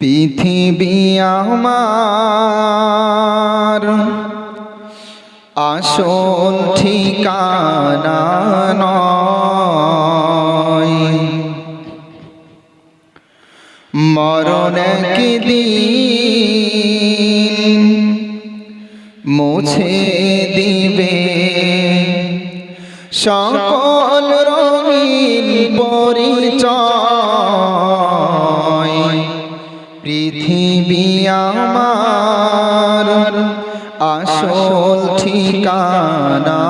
পৃথিবী আমার। আসল ঠিকানা নয়। মরণ একদিন মুছে দিবে। সকল আমার আসল ঠিকানা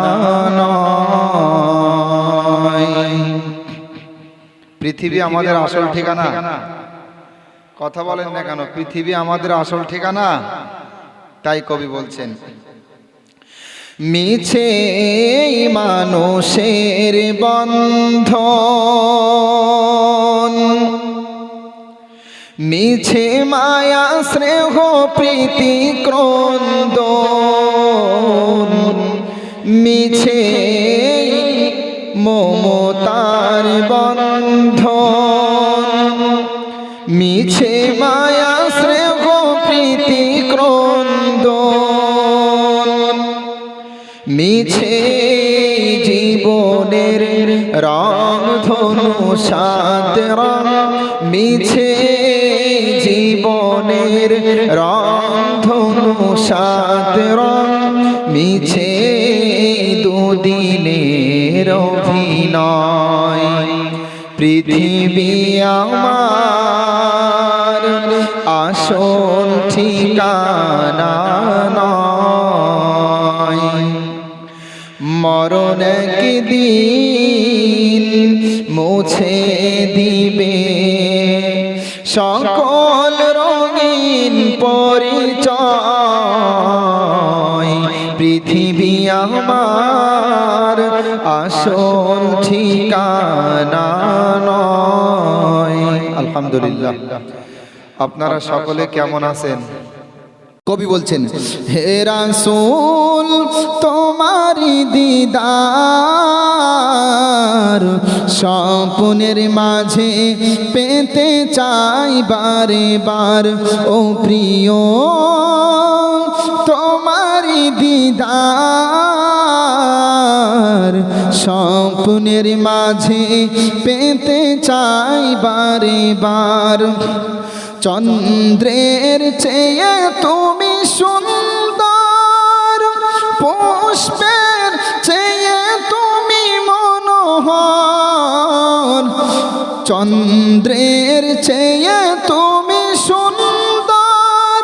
পৃথিবী আমাদের আসল ঠিকানা। কথা বলেন না কেন? পৃথিবী আমাদের আসল ঠিকানা। তাই কবি বলছেন, মিছে মানুষের বন্ধন মিছে মায়া, স্নেহ, প্রীতি ক্রন্দ মিছে মমতার বন্ধ মিছে মায়া, স্নেহ, প্রীতি ক্রন্দ মিছে জীবনের রং ধনু সাত রং। মিছে জীবনের রং ধনু সাত রং মিছে দুদিনের অভিনয়। পৃথিবী আমার আসল ঠিকানা মরণ একদিন মুছে দিবে। সকল পরিচয়। পৃথিবী আমার আসল ঠিকানা নয়। আলহামদুলিল্লাহ। আপনারা সকলে কেমন আছেন? কবি বলছেন, হে রাসূল তোমারি দিদার স্বপ্নের মাঝে পেতে চাই বারে বার ও প্রিয় তোমারি দিদার স্বপ্নের মাঝে পেতে চাই বারে বার চন্দ্রের চেয়ে তুমি সুন্দর। পুষ্পের চেয়ে তুমি মনোহর। চন্দ্রের চেয়ে তুমি সুন্দর।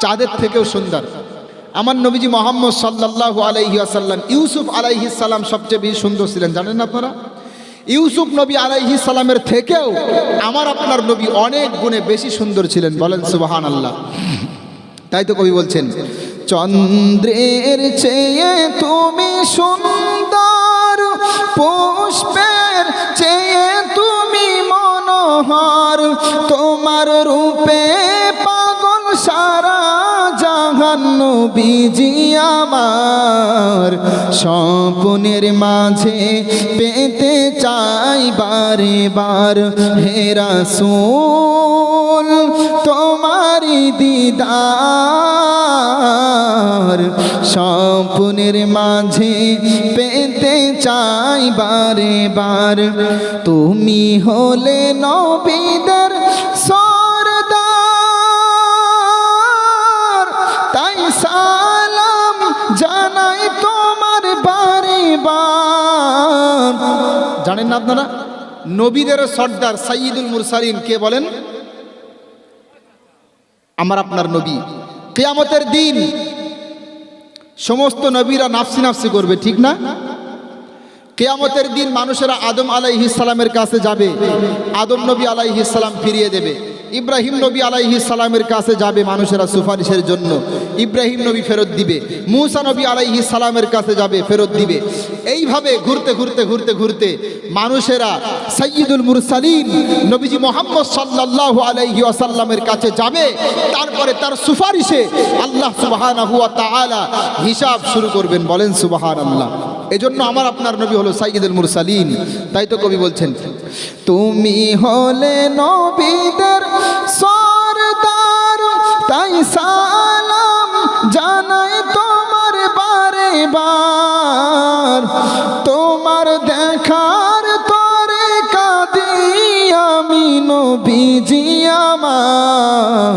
চাঁদের থেকেও সুন্দর। আমার নবীজি মোহাম্মদ আলাইহি আসাল্লাম ইউসুফ আলাইহি সালাম সবচেয়ে বেশি সুন্দর ছিলেন, জানেন আপনারা? ইউসুফ নবী আলাইহি সালামের থেকেও আমার আপনার নবী অনেক গুণে বেশি সুন্দর ছিলেন। বলেন সুবাহান আল্লাহ তাই তো কবি বলছেন, চন্দ্রের চেয়ে তুমি সুন্দর, পুষ্পের চেয়ে তুমি মনোহর, তোমার রূপে নবীজি আমার স্বপ্নের মাঝে পেতে চাই বারে বার। হেরা রাসূল তোমারি দিদার স্বপ্নের মাঝে পেতে চাই বারে বার। তুমি হলে নবীদের জানেন না আপনারা? নবীদের সর্দার সাইদুল মুরসালিন কে বলেন? আমার আপনার নবী। কেয়ামতের দিন সমস্ত নবীরা নাফসি নাফসি করবে, ঠিক না? কেয়ামতের দিন মানুষেরা আদম আলাইহিসালামের কাছে যাবে, আদম নবী আলাইহিসালাম ফিরিয়ে দেবে। ইব্রাহিম নবী আলাইহি সালামের কাছে যাবে মানুষেরা সুপারিশের জন্য। ইব্রাহিম নবী ফেরত দিবে। মুসা নবী আলাইহি সালামের কাছে যাবে, ফেরত দিবে। এইভাবে ঘুরতে ঘুরতে ঘুরতে ঘুরতে মানুষেরা সৈয়দুল মুরসালিন নবীজি মোহাম্মদ সাল্লাল্লাহু আলাইহি ওয়াসাল্লামের কাছে যাবে। তারপরে তার সুপারিশে আল্লাহ সুবহানাহু ওয়া তাআলা হিসাব শুরু করবেন। বলেন সুবাহান আল্লাহ এজন্য আমার আপনার নবী হলো সাইয়দুল মুরসালিন। তাই তো কবি বলছেন তুমি হলে নবীদের সর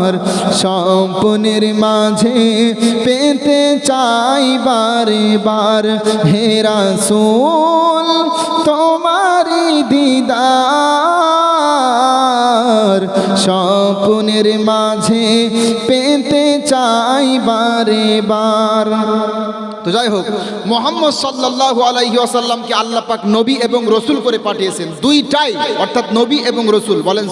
আমার স্বপ্নের মাঝে পেতে চাই বারে। বার হেরা সোল তোমারি দিদার স্বপ্নের মাঝে পেতে চাই বারে। বার তো যাই হোক, মোহাম্মদ সাল্লাল্লাহু আলাইহি ওয়াসাল্লামকে আল্লাহ নবী এবং রসুল করে পাঠিয়েছেন। দুইটাই, অর্থাৎ নবী এবং রসুল, বলেন